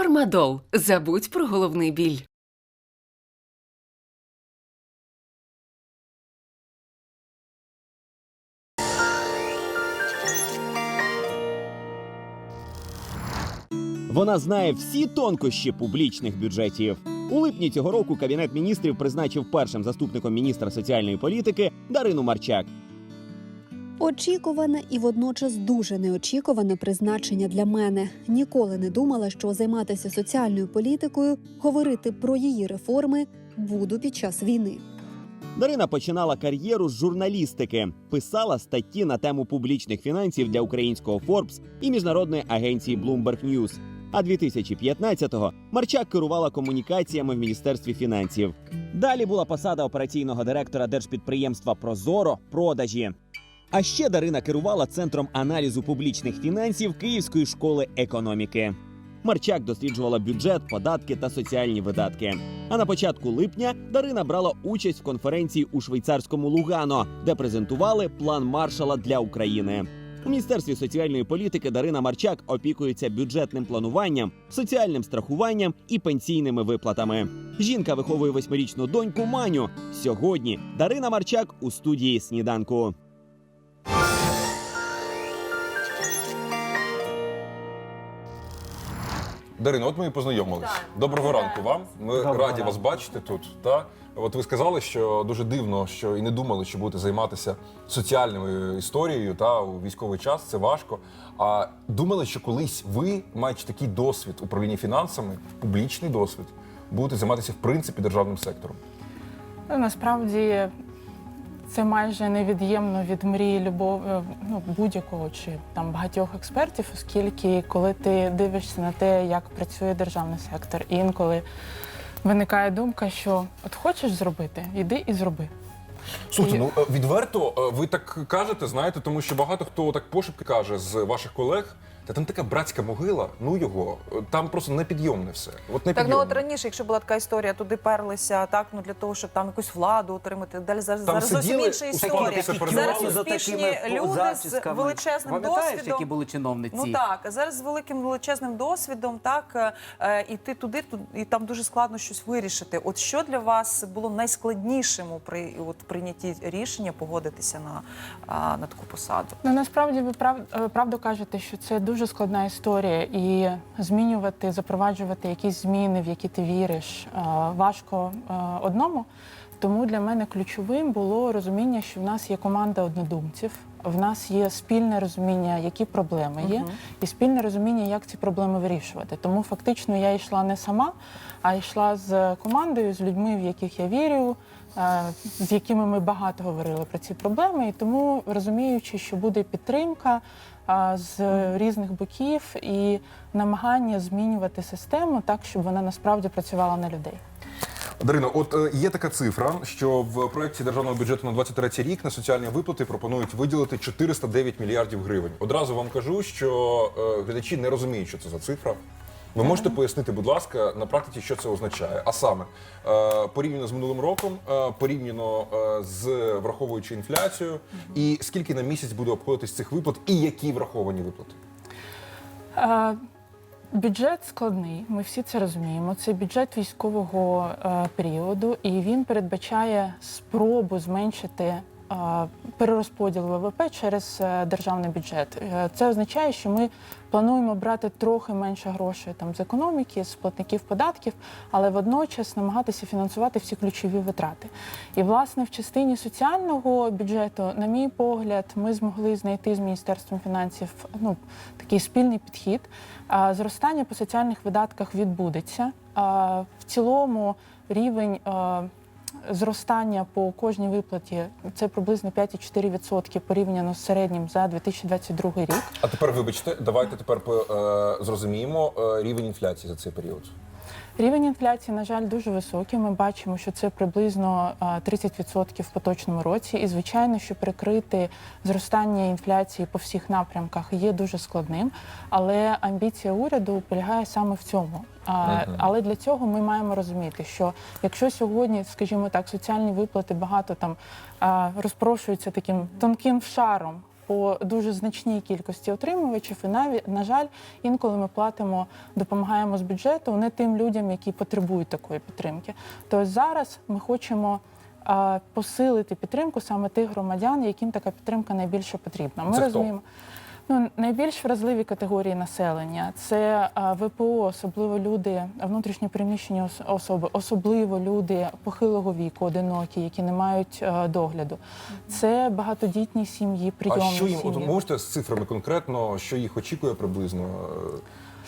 Фармадол. Забудь про головний біль. Вона знає всі тонкощі публічних бюджетів. У липні цього року кабінет міністрів призначив першим заступником міністра соціальної політики Дарину Марчак. Очікуване і водночас дуже неочікуване призначення для мене. Ніколи не думала, що займатися соціальною політикою, говорити про її реформи буду під час війни. Дарина починала кар'єру з журналістики, писала статті на тему публічних фінансів для українського Forbes і міжнародної агенції Bloomberg News. А 2015-го Марчак керувала комунікаціями в міністерстві фінансів. Далі була посада операційного директора держпідприємства Прозоро продажі. А ще Дарина керувала центром аналізу публічних фінансів Київської школи економіки. Марчак досліджувала бюджет, податки та соціальні видатки. А на початку липня Дарина брала участь в конференції у швейцарському Лугано, де презентували план маршала для України. У міністерстві соціальної політики Дарина Марчак опікується бюджетним плануванням, соціальним страхуванням і пенсійними виплатами. Жінка виховує восьмирічну доньку Маню. Сьогодні Дарина Марчак у студії сніданку. Дарина, от ми і познайомились. Так. Доброго ранку вам. Ми Доброго раді ранку. вас бачити тут. Та от ви сказали, що дуже дивно, що і не думали, що будете займатися соціальною історією та у військовий час. Це важко. А думали, що колись ви, маючи такий досвід управління фінансами, публічний досвід, будете займатися в принципі державним сектором. Ну, насправді це майже невід'ємно від мрії любов е, ну, будь-якого чи там багатьох експертів, оскільки коли ти дивишся на те, як працює державний сектор, інколи виникає думка, що от хочеш зробити, іди і зроби. Слухайте, ну е, відверто, е, ви так кажете, знаєте, тому що багато хто так пошепки каже з ваших колег. Та там така братська могила, ну його е, там просто непідйомне все. От Так, ну от раніше, якщо була така історія, туди перлися так, ну для того, щоб там якусь владу отримати. Далі зараз, Там зараз зовсім інша історія. Зараз успішні люди з величезним Пам'ятаєш, досвідом. які були чиновниці? Ну так, зараз з великим величезним досвідом, так е, і туди, і там дуже складно щось вирішити. От що для вас було найскладнішим у при от прийнятті рішення погодитися на, на таку посаду? Ну насправді ви прав, е, правду кажете, що це дуже складна історія, і змінювати, запроваджувати якісь зміни, в які ти віриш, е, важко е, одному. Тому для мене ключовим було розуміння, що в нас є команда однодумців, в нас є спільне розуміння, які проблеми є, і спільне розуміння, як ці проблеми вирішувати. Тому фактично я йшла не сама, а йшла з командою, з людьми, в яких я вірю, е, з якими ми багато говорили про ці проблеми. І тому розуміючи, що буде підтримка з різних боків і намагання змінювати систему так, щоб вона насправді працювала на людей. Дарино, от е, є така цифра, що в проєкті державного бюджету на 23 рік на соціальні виплати пропонують виділити 409 мільярдів гривень. Одразу вам кажу, що е, глядачі не розуміють, що це за цифра. Ви можете пояснити, будь ласка, на практиці, що це означає? А саме е, порівняно з минулим роком, е, порівняно е, з враховуючи інфляцію, і скільки на місяць буде обходитись цих виплат, і які враховані виплати? Е, Бюджет складний, ми всі це розуміємо. Це бюджет військового е, періоду, і він передбачає спробу зменшити перерозподіл ВВП через е, державний бюджет. Е, це означає, що ми плануємо брати трохи менше грошей там з економіки, з платників податків, але водночас намагатися фінансувати всі ключові витрати. І власне в частині соціального бюджету, на мій погляд, ми змогли знайти з міністерством фінансів ну такий спільний підхід. Зростання по соціальних видатках відбудеться. В цілому рівень зростання по кожній виплаті це приблизно 5,4% порівняно з середнім за 2022 рік. А тепер вибачте, давайте тепер е, зрозуміємо е, рівень інфляції за цей період. Рівень інфляції, на жаль, дуже високий. Ми бачимо, що це приблизно а, 30% в поточному році. І звичайно, що прикрити зростання інфляції по всіх напрямках є дуже складним. Але амбіція уряду полягає саме в цьому. А, Але для цього ми маємо розуміти, що якщо сьогодні, скажімо так, соціальні виплати багато там розпрошуються таким тонким шаром по дуже значній кількості отримувачів. І навіть, на жаль, інколи ми платимо, допомагаємо з бюджету не тим людям, які потребують такої підтримки. То зараз ми хочемо. Посилити підтримку саме тих громадян, яким така підтримка найбільше потрібна. Ми Це хто? Ну найбільш вразливі категорії населення це ВПО, особливо люди внутрішньо переміщені особи, особливо люди похилого віку, одинокі, які не мають догляду. Це багатодітні сім'ї, А що їм от можете з цифрами конкретно, що їх очікує приблизно, е,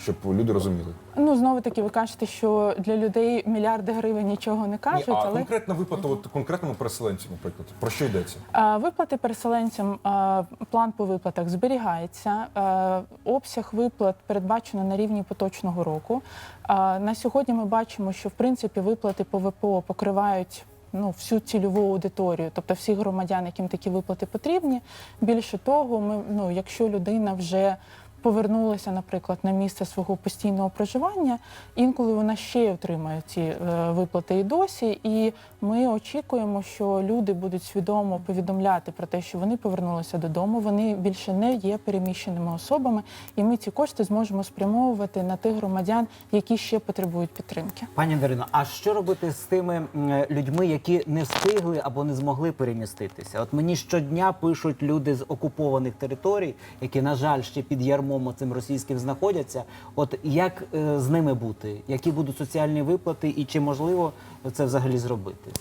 щоб люди розуміли? Ну знову таки, ви кажете, що для людей мільярди гривень нічого не Ні, кажуть, а але конкретна виплата, от конкретному переселенцю, наприклад, про що йдеться? А, Виплати переселенцям, а, план по виплатах зберігається. А, Обсяг виплат передбачено на рівні поточного року. А, На сьогодні ми бачимо, що в принципі виплати по ВПО покривають. Ну, всю цільову аудиторію, тобто всіх громадян, яким такі виплати потрібні. Більше того, ми ну, якщо людина вже повернулася, наприклад, на місце свого постійного проживання, інколи вона ще й отримує ці е, виплати і досі. І ми очікуємо, що люди будуть свідомо повідомляти про те, що вони повернулися додому, вони більше не є переміщеними особами, і ми ці кошти зможемо спрямовувати на тих громадян, які ще потребують підтримки. Пані Дарино, а що робити з тими людьми, які не встигли або не змогли переміститися? От мені щодня пишуть люди з окупованих територій, які, на жаль, ще під ярмом цим російським знаходяться. От як е, з ними бути? Які будуть соціальні виплати, і чи можливо це взагалі зробити?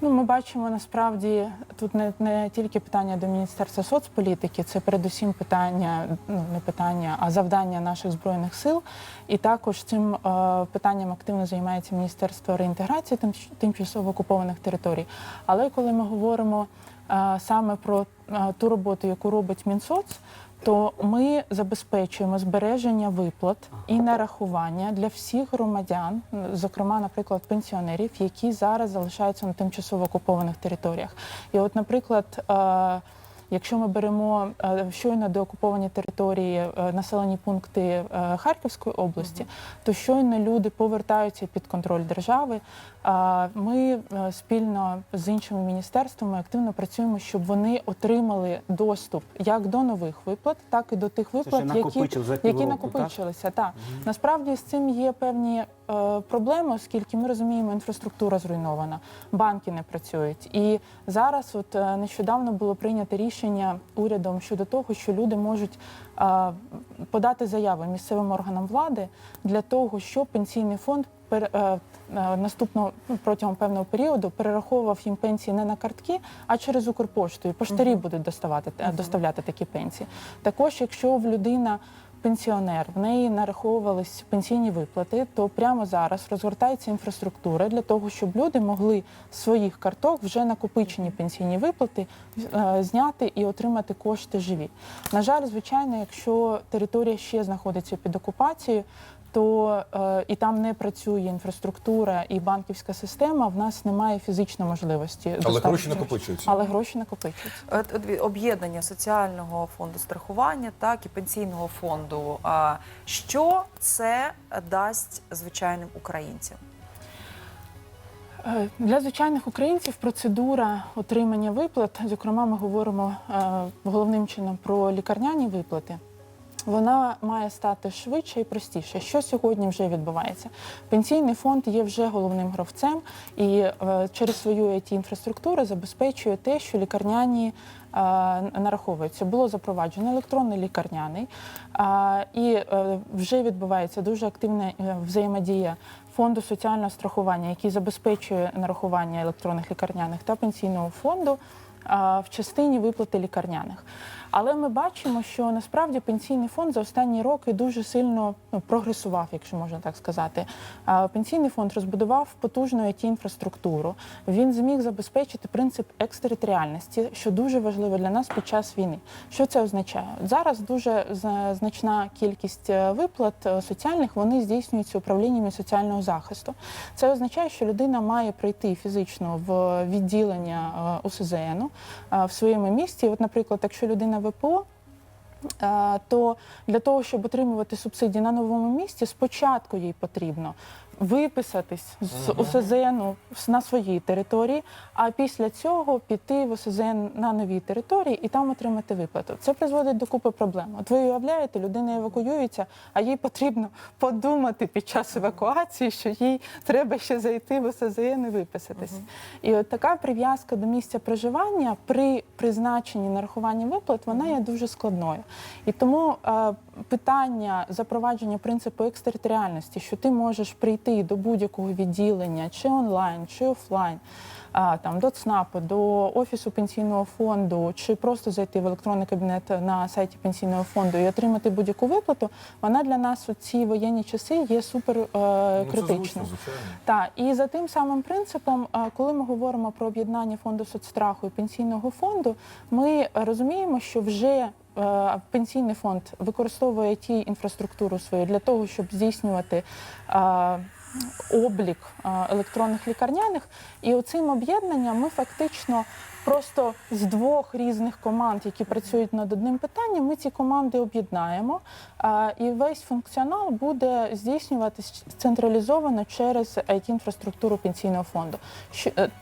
Ну, ми бачимо насправді тут не, не тільки питання до Міністерства соцполітики, це передусім питання, ну не питання, а завдання наших збройних сил. І також цим е, питанням активно займається Міністерство реінтеграції тим, тимчасово окупованих територій. Але коли ми говоримо е, саме про е, ту роботу, яку робить Мінсоц, то ми забезпечуємо збереження виплат і нарахування для всіх громадян, зокрема, наприклад, пенсіонерів, які зараз залишаються на тимчасово окупованих територіях. І, от, наприклад, е, Якщо ми беремо е, щойно деокуповані території, е, населені пункти е, Харківської області, то щойно люди повертаються під контроль держави. Ми спільно з іншими міністерствами активно працюємо, щоб вони отримали доступ як до нових виплат, так і до тих виплат, які, які накопичилися. Так насправді з цим є певні проблеми, оскільки ми розуміємо, інфраструктура зруйнована, банки не працюють. І зараз, от нещодавно було прийнято рішення урядом щодо того, що люди можуть подати заяви місцевим органам влади для того, щоб пенсійний фонд пер, е, е, наступного ну, протягом певного періоду перераховував їм пенсії не на картки, а через Укрпошту. І поштарі будуть доставати е, доставляти такі пенсії. Також, якщо в людина пенсіонер, в неї нараховувались пенсійні виплати, то прямо зараз розгортається інфраструктура для того, щоб люди могли з своїх карток вже накопичені пенсійні виплати е, зняти і отримати кошти живі. На жаль, звичайно, якщо територія ще знаходиться під окупацією, то е, і там не працює інфраструктура і банківська система, в нас немає фізичної можливості. Але доставити гроші накопичуються. Але гроші накопичуються. Об'єднання соціального фонду страхування, так і пенсійного фонду. А що це дасть звичайним українцям? Е, Для звичайних українців процедура отримання виплат, зокрема, ми говоримо е, головним чином про лікарняні виплати. Вона має стати швидше і простіше. Що сьогодні вже відбувається? Пенсійний фонд є вже головним гравцем і е, через свою it інфраструктуру забезпечує те, що лікарняні е, нараховуються. Було запроваджено електронний лікарняний, і е, вже відбувається дуже активна взаємодія фонду соціального страхування, який забезпечує нарахування електронних лікарняних та пенсійного фонду в частині виплати лікарняних. Але ми бачимо, що насправді пенсійний фонд за останні роки дуже сильно ну, прогресував, якщо можна так сказати. Пенсійний фонд розбудував потужну it інфраструктуру. Він зміг забезпечити принцип екстериторіальності, що дуже важливо для нас під час війни. Що це означає? Зараз дуже значна кількість е, виплат е, соціальних вони здійснюються управліннями соціального захисту. Це означає, що людина має прийти фізично в відділення УСЗН е, в своєму місті. От, наприклад, якщо людина ВПО. е, то для того, щоб отримувати субсидії на новому місці, спочатку їй потрібно виписатись з ОСЗН на своїй території, а після цього піти в ОСЗН на новій території і там отримати виплату. Це призводить до купи проблем. От ви уявляєте, людина евакуюється, а їй потрібно подумати під час евакуації, що їй треба ще зайти в ОСЗН і виписатись. І от така прив'язка до місця проживання при призначенні нарахування виплат вона є дуже складною. І тому е, питання запровадження принципу екстериторіальності, що ти можеш прийти до будь-якого відділення, чи онлайн, чи офлайн. а, Там до ЦНАПу, до офісу пенсійного фонду, чи просто зайти в електронний кабінет на сайті пенсійного фонду і отримати будь-яку виплату, вона для нас у ці воєнні часи є супер е, Ну. Так, і за тим самим принципом, коли ми говоримо про об'єднання фонду соцстраху і пенсійного фонду, ми розуміємо, що вже е, пенсійний фонд використовує ті інфраструктуру свою для того, щоб здійснювати. е, Облік е, електронних лікарняних, і оцим об'єднанням ми фактично просто з двох різних команд, які працюють над одним питанням, ми ці команди об'єднаємо, і весь функціонал буде здійснюватись централізовано через it інфраструктуру пенсійного фонду.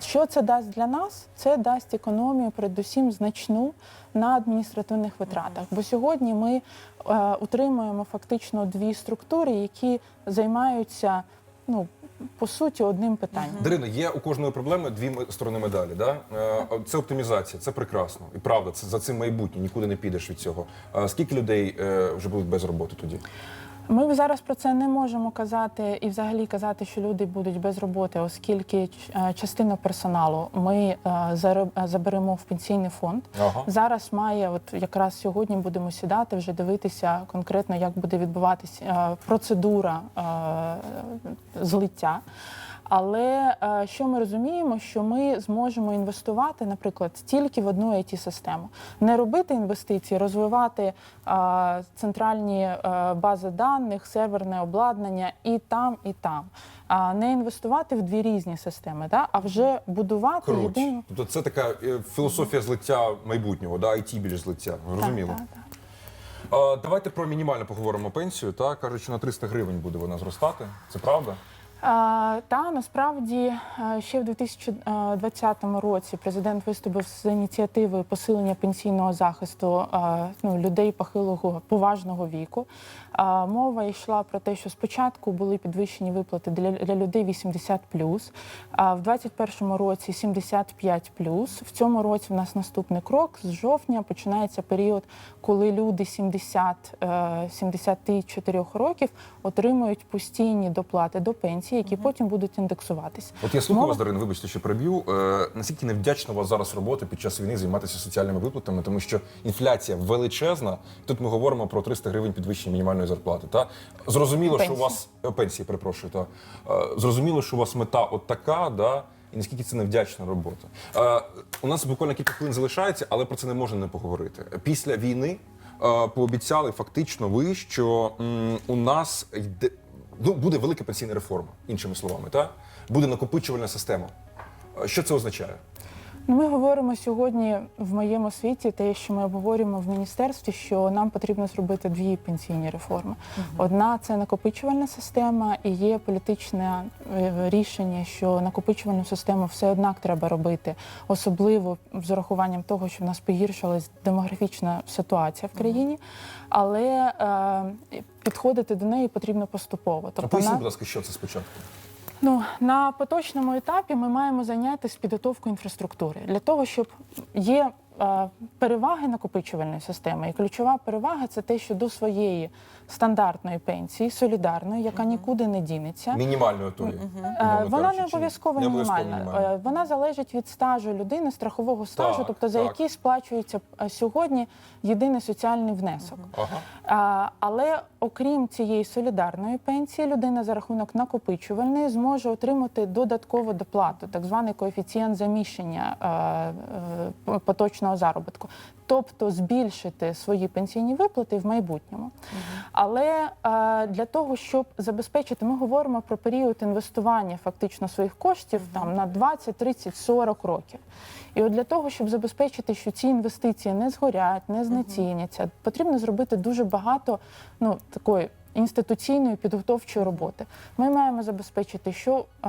Що, е, це дасть для нас? Це дасть економію, передусім значну на адміністративних витратах. Бо сьогодні ми е, утримуємо фактично дві структури, які займаються ну по суті одним питанням. Дарина, є у кожної проблеми дві м- сторони медалі. Да? Е, Це оптимізація, це прекрасно. І правда, це за цим майбутнє, нікуди не підеш від цього. Скільки людей е, вже будуть без роботи тоді? Ми зараз про це не можемо казати і взагалі казати, що люди будуть без роботи, оскільки е, частину персоналу ми е, е, заберемо в пенсійний фонд. Ага. Зараз має, от якраз сьогодні будемо сідати, вже дивитися конкретно, як буде відбуватися процедура злиття. Але е, що ми розуміємо, що ми зможемо інвестувати, наприклад, тільки в одну it систему не робити інвестиції, розвивати е, центральні е, бази даних, серверне обладнання і там, і там, а не інвестувати в дві різні системи, да? а вже будувати єдину. Тобто це така філософія злиття майбутнього, да? IT більш злиття. Зрозуміло. Так, так, так. Давайте про мінімально поговоримо пенсію. Та кажуть, що на 300 гривень буде вона зростати. Це правда? Та насправді е, ще в 2020 році президент виступив з ініціативою посилення пенсійного захисту е, ну, людей похилого поважного віку. Мова йшла про те, що спочатку були підвищені виплати для, для людей 80 а в 2021 році 75 В цьому році в нас наступний крок. З жовтня починається період, коли люди 70 е, 74 років отримують постійні доплати до пенсії, які потім будуть індексуватися. От я слухаю вас, Дарина, вибачте, що переб'ю. Е, наскільки невдячна у вас зараз робота під час війни займатися соціальними виплатами, тому що інфляція величезна. Тут ми говоримо про 300 гривень підвищення мінімальної зарплати. Та зрозуміло, що у вас е, пенсії, перепрошую, та е, зрозуміло, що у вас мета от така, да. І наскільки це невдячна робота. Е, у нас буквально кілька хвилин залишається, але про це не можна не поговорити. Після війни е, пообіцяли фактично ви, що м, у нас йде ну, буде велика пенсійна реформа, іншими словами, та буде накопичувальна система. Е, Що це означає? Ну, Ми говоримо сьогодні в моєму світі, те, що ми обговорюємо в міністерстві, що нам потрібно зробити дві пенсійні реформи. Одна це накопичувальна система, і є політичне е, рішення, що накопичувальну систему все однак треба робити, особливо з урахуванням того, що в нас погіршилась демографічна ситуація в країні, але е, підходити до неї потрібно поступово. А Тобто Поясніть, будь ласка, що це спочатку. Ну на поточному етапі ми маємо зайнятися підготовкою інфраструктури. Для того, щоб є переваги накопичувальної системи. І ключова перевага це те, що до своєї стандартної пенсії, солідарної, яка нікуди не дінеться. Мінімальною тої. Е, Вона не обов'язково не обов'язково мінімальна. Е, Вона залежить від стажу людини, страхового стажу, Так, тобто за так. який сплачується е, сьогодні єдиний соціальний внесок. Ага. Але окрім цієї солідарної пенсії, людина за рахунок накопичувальної зможе отримати додаткову доплату, так званий коефіцієнт заміщення е, е, поточної фактичного заробітку, тобто збільшити свої пенсійні виплати в майбутньому. Але е, для того, щоб забезпечити, ми говоримо про період інвестування фактично своїх коштів там на 20, 30, 40 років. І от для того, щоб забезпечити, що ці інвестиції не згорять, не знеціняться, потрібно зробити дуже багато ну, такої інституційної підготовчої роботи. Ми маємо забезпечити, що е,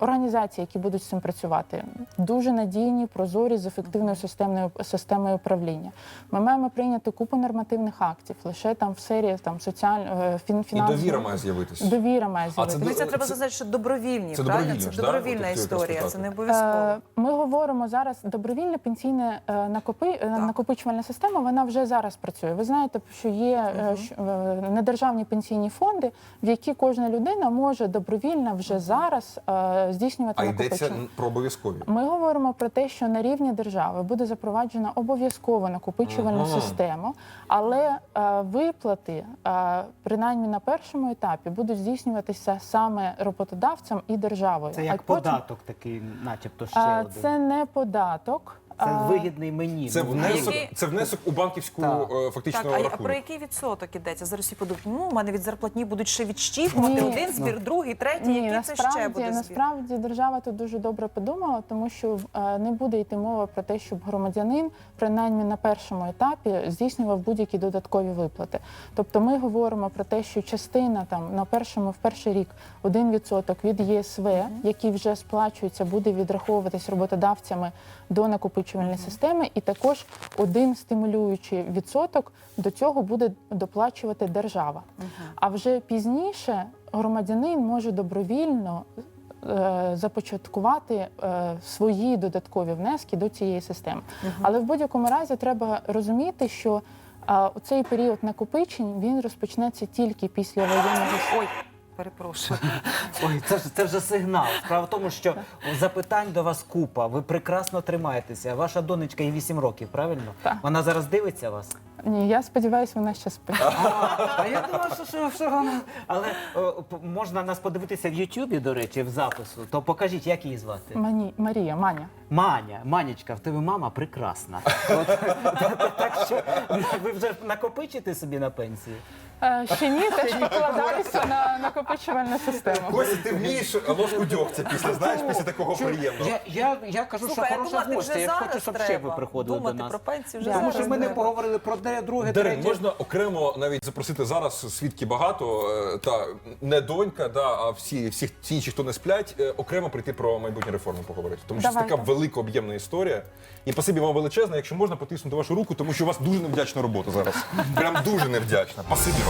організації, які будуть з цим працювати, дуже надійні, прозорі з ефективною системною системою управління. Ми маємо прийняти купу нормативних актів лише там в серії там соціаль е, фін, І довіра має з'явитися. Довіра має це з'явитися. Дивіться, Це- треба це- зазначити, що добровільні, це правильно? Це добровільна От історія, це не обов'язково. Е, Ми говоримо зараз добровільна пенсійна е, накопи, е, накопичувальна система. Вона вже зараз працює. Ви знаєте, що є е, що, е, недержавні пенсійні фонди, в які кожна людина може добровільно вже зараз е, здійснювати А йдеться накопичення. про обов'язкові. Ми говоримо про те, що на рівні держави буде запроваджена обов'язково накопичувальну Ага. систему, але е, виплати, е, принаймні на першому етапі, будуть здійснюватися саме роботодавцем і державою. Це А як потім- податок такий, начебто ще а, один. Це не податок. Це вигідний мені. Це Ну, внесок, який- це внесок у банківську Так. е, фактично Так, а, а рахунок. про який відсоток ідеться? Зараз всі подумають, ну, у мене від зарплатні будуть ще відщіпувати Ні. один збір, другий, третій, Ні, який це ще буде збір? насправді держава тут дуже добре подумала, тому що е, не буде йти мова про те, щоб громадянин принаймні на першому етапі здійснював будь-які додаткові виплати. Тобто ми говоримо про те, що частина там на першому в перший рік 1% від ЄСВ, який вже сплачується, буде відраховуватись роботодавцями до накопичувальної системи, і також один стимулюючий відсоток до цього буде доплачувати держава. А вже пізніше громадянин може добровільно е, започаткувати е, свої додаткові внески до цієї системи. Але в будь-якому разі треба розуміти, що цей період накопичень він розпочнеться тільки після воєнного Ой, перепрошую. Ой, це ж це вже сигнал. Справа в тому, що запитань до вас купа. Ви прекрасно тримаєтеся. Ваша донечка їй 8 років, правильно? Так. Вона зараз дивиться вас. Ні, я сподіваюся, вона ще спить. А я думав, що, що, що вона. Але о, п- можна нас подивитися в Ютубі, до речі, в запису. То покажіть, як її звати. Мані, Марія, Маня. Маня, Манечка, в тебе мама прекрасна. От, так що ви вже накопичите собі на пенсію. Е, ще ні, теж покладаюся на накопичувальну систему. Костя, ти вмієш ложку дьогтя після, знаєш, після такого приємного. Я, я, я кажу, Слухай, що хороша думати гостя. вже Я хочу, зараз щоб ще ви треба приходили думати до нас. про пенсію вже Тому зараз що ми не треба. поговорили про де, друге, Дарин, третє. можна окремо навіть запросити зараз свідки багато, е, та не донька, да, а всі, всі, всі інші, хто не сплять, е, окремо прийти про майбутні реформи поговорити. Тому що це Давайте. така велика об'ємна історія. І спасибі вам величезне, якщо можна потиснути вашу руку, тому що у вас дуже невдячна робота зараз. Прям дуже невдячна. Спасибі вам